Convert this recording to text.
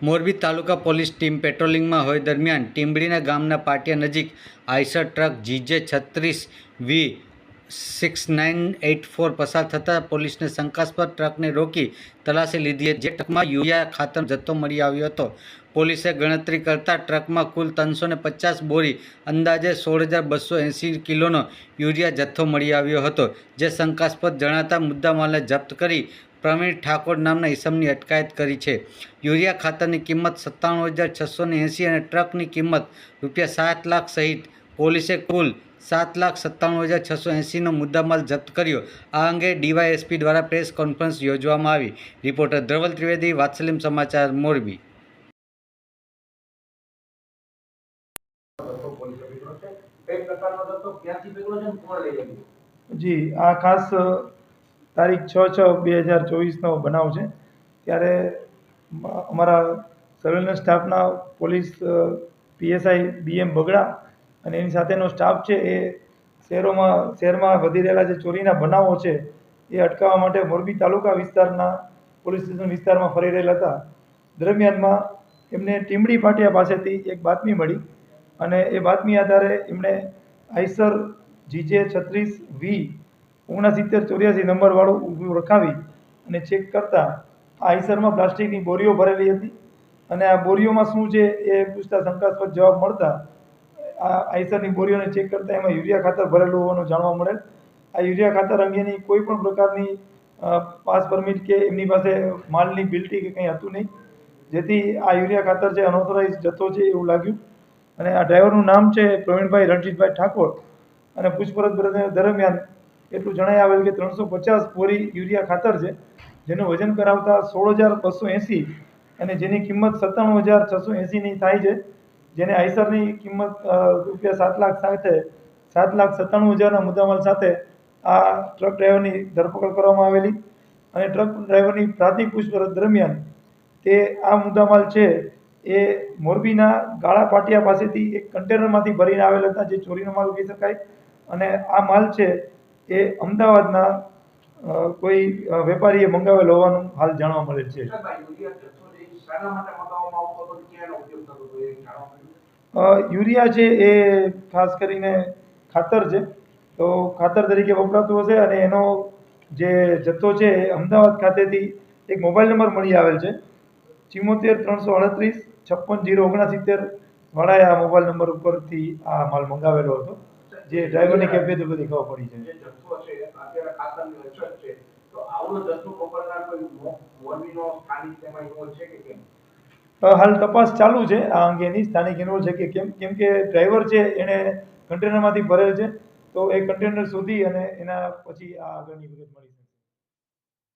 Morbi taluka police team પેટ્રોલિંગમાં હોય દરમિયાન ટીંબડીના ગામના પાટિયા નજીક આઈસર ટ્રક જીજે છત્રીસ V six nine eight four પસાર થતાં પોલીસને શંકાસ્પદ ટ્રકને રોકી તલાશી લીધી જે ટ્રકમાં યુરિયા ખાતર જથ્થો મળી આવ્યો હતો. પોલીસે ગણતરી કરતાં ટ્રકમાં કુલ ત્રણસો પચાસ બોરી, અંદાજે સોળ હજાર બસો એંસી કિલોનો યુરિયા જથ્થો મળી આવ્યો હતો, જે શંકાસ્પદ જણાતા મુદ્દામાલને જપ્ત કરી પ્રવીણ ઠાકોર નામના ઇસમની અટકાયત કરી છે. યુરિયા ખાતરની કિંમત સત્તાણું હજાર છસો એંસી અને ટ્રકની કિંમત રૂપિયા સાત લાખ સહિત પોલીસે કુલ સાત લાખ સત્તાણું હજાર છસો એંસીનો મુદ્દામાલ જપ્ત કર્યો. આ અંગે ડીવાયએસપી દ્વારા પ્રેસ કોન્ફરન્સ યોજવામાં આવી. રિપોર્ટર ધ્રવલ ત્રિવેદી, વાત્સલ્યમ સમાચાર, મોરબી. જી, આ ખાસ તારીખ છ છ બે હજાર ચોવીસનો બનાવ છે. ત્યારે અમારા સર્વેલન્સ સ્ટાફના પોલીસ પીએસઆઈ બીએમ બગડા અને એની સાથેનો સ્ટાફ છે એ શહેરોમાં, શહેરમાં વધી રહેલા જે ચોરીના બનાવો છે, એ અટકાવવા માટે મોરબી તાલુકા વિસ્તારના પોલીસ સ્ટેશન વિસ્તારમાં ફરી રહેલા હતા. દરમિયાનમાં એમને ટીમડી પાટિયા પાસેથી એક બાતમી મળી. અને એ બાતમી આધારે એમણે આઈસર જીજે છત્રીસ વી ઓગણસિત્તેર ચોર્યાસી નંબરવાળું ઊભું રખાવી અને ચેક કરતાં આ આઈસરમાં પ્લાસ્ટિકની બોરીઓ ભરેલી હતી. અને આ બોરીઓમાં શું છે એ પૂછતા શંકાસ્પદ જવાબ મળતા આ આઈસરની બોરીઓને ચેક કરતાં એમાં યુરિયા ખાતર ભરેલું હોવાનું જાણવા મળેલ. આ યુરિયા ખાતર અંગેની કોઈ પણ પ્રકારની પાસ પરમિટ કે એમની પાસે માલની બિલ્ટી કે કંઈ હતું નહીં. જેથી આ યુરિયા ખાતર જે અનઓથોરાઇઝ જથ્થો છે એવું લાગ્યું. અને આ ડ્રાઈવરનું નામ છે પ્રવીણભાઈ રણજીતભાઈ ઠાકોર. અને પૂછપરછ દર- દરમિયાન એટલું જણાય આવેલ કે ત્રણસો પચાસ બોરી યુરિયા ખાતર છે, જેનું વજન કરાવતા સોળ હજાર બસો એંસી અને જેની કિંમત સત્તાણું હજાર છસો એંસીની થાય છે, જેને આઈસરની કિંમત રૂપિયા સાત લાખ સાથે, સાત લાખ સત્તાણું હજારના મુદ્દામાલ સાથે આ ટ્રક ડ્રાઈવરની ધરપકડ કરવામાં આવેલી. અને ટ્રક ડ્રાઈવરની પ્રાથમિક પૂછપરછ દરમિયાન તે આ મુદ્દામાલ છે એ મોરબીના ગાળા પાટિયા પાસેથી એક કન્ટેનરમાંથી ભરીને આવેલ હતા જે ચોરીનો માલ કહી શકાય. અને આ માલ છે એ અમદાવાદના કોઈ વેપારીએ મંગાવેલો હોવાનું હાલ જાણવા મળે છે. યુરિયા છે એ ખાસ કરીને ખાતર છે. તો ખાતર તરીકે વપરાતું હશે અને એનો જે જથ્થો છે એ અમદાવાદ ખાતેથી એક મોબાઈલ નંબર મળી આવેલ છે. ચિમોતેર ત્રણસો અડત્રીસ છપ્પન જીરો ઓગણસિત્તેર વાળાએ આ મોબાઈલ નંબર ઉપરથી આ માલ મંગાવેલો હતો. જે ડ્રાઈવરની કેફેથી બધી ખબર પડી છે તો હાલ તપાસ ચાલુ છે આ અંગેની સ્થાનિક ઇન્વોલ્વ છે કે કેમ? કેમ કે ડ્રાઈવર છે એણે કન્ટેનરમાંથી ભરેલ છે તો એ કન્ટેનર શોધી અને એના પછી આ આગળની વિગત મળી